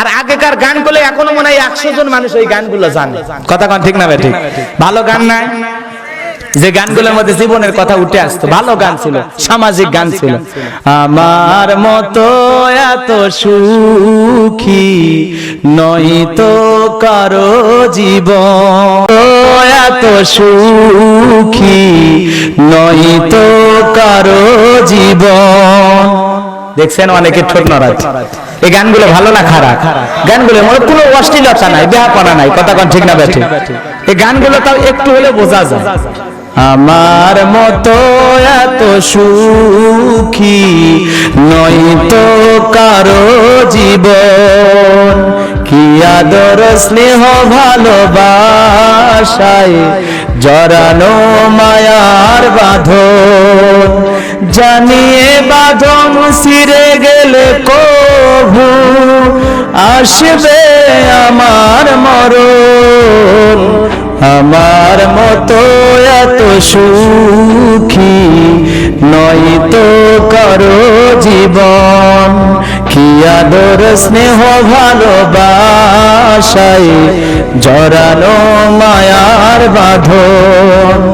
আর আগেকার গানগুলো এখনও মনে হয় একশো জন মানুষ ওই গানগুলো জানে। কথা কন ঠিক না ঠিক? ভালো গান নাই যে গানগুলোর মধ্যে জীবনের কথা উঠে আসতো, ভালো গান ছিল, সামাজিক গান ছিল। আমার মতো এত সুখী নয় তো কারও জীবন। এত সুখী নয় তো কারও জীবন। দেখছেন অনেকে ঠোঁট নড়াজ এই গানগুলো ভালো না খারাপ? গানগুলো মনে কোনো অশ্লীলতা নাই, বেহাপনা নাই, কথা কন ঠিক না বেঠে এই গানগুলো তাও একটু হলে বোঝা যায়। আমার মতো এত সুখী নয় তো কারও জীবন। কি আদর, স্নেহ, ভালোবাসায় জরানো মায়ার বাঁধন। জানিয়ে বাঁধন সিরে গেলে কভু আসবে আমার মরণ। আমার মতো এত সুখী নয় তো করো জীবন। কি আদর, স্নেহ, ভালোবাসায় জরানো মায়ার বাঁধন।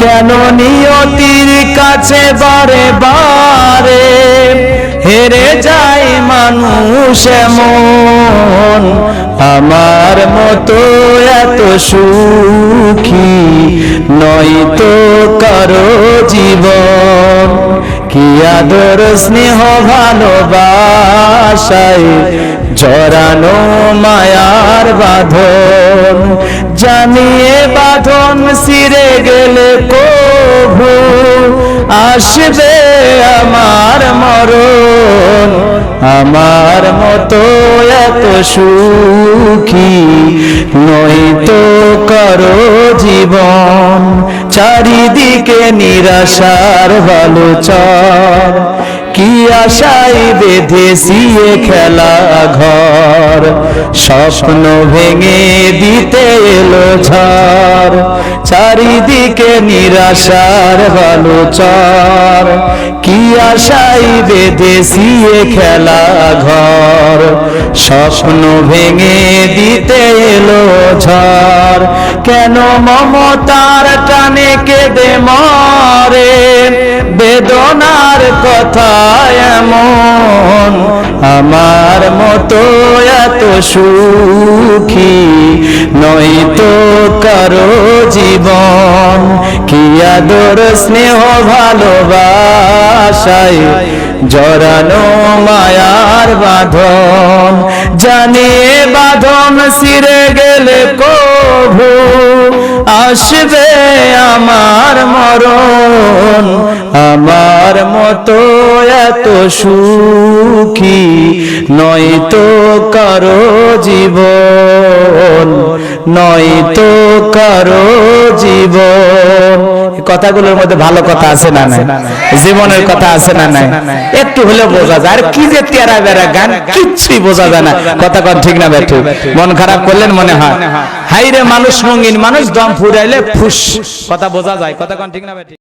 কেন নিয়তির কাছে বারে বারে হেরে যায় মানুষ এমন? আমার মতো এত সুখী নয় তো কারও জীবন। কি আদর স্নেহ ভালোবাসায় জরানো মায়ার বাঁধন? জানিয়ে বাঁধন সিরে গেলে কভু আসবে আমার মরণ। আমার মতো এত সুখী নয় তো করো জীবন। চারিদিকে নিরাশার বালুচর কি আশাই বেঁধেছি খেলা ঘর? স্বপ্ন ভেঙে দিতে এলো ঝড়। চারিদিকে নিরাশার বালুচর। কি আশাই বেঁধেছি খেলা ঘর? স্বপ্ন ভেঙে দিতে এলো ঝড়। কেন মমতার টানে কেঁদে মরে? বেদনার কথা এমন আমার মতো এত সুখী নয় তো কারও জীবন। কি আদর, স্নেহ, ভালোবাসায় জরানো মায়ার বাঁধন। জানিয়ে বাঁধন সিরে গেলে কভু আসবে আমার মরণ। আমার মতো এত সুখী নয় তো কারও জীবন নয় তো কারও জীবন। কথাগুলোর মধ্যে ভালো কথা আছে না নাই? জীবনের কথা আছে না নাই? একটু হলে বোঝা যায়। আর কি যে তেরা বেড়া গান, কিচ্ছুই বোঝা যায় না। কথা কন ঠিক না বেঠু? মন খারাপ করলেন মনে হয়? হাইরে মানুষ রঙিন মানুষ, দম ফুরাইলে ফুস। কথা বোঝা যায়। কথা কন ঠিক না বেঠু?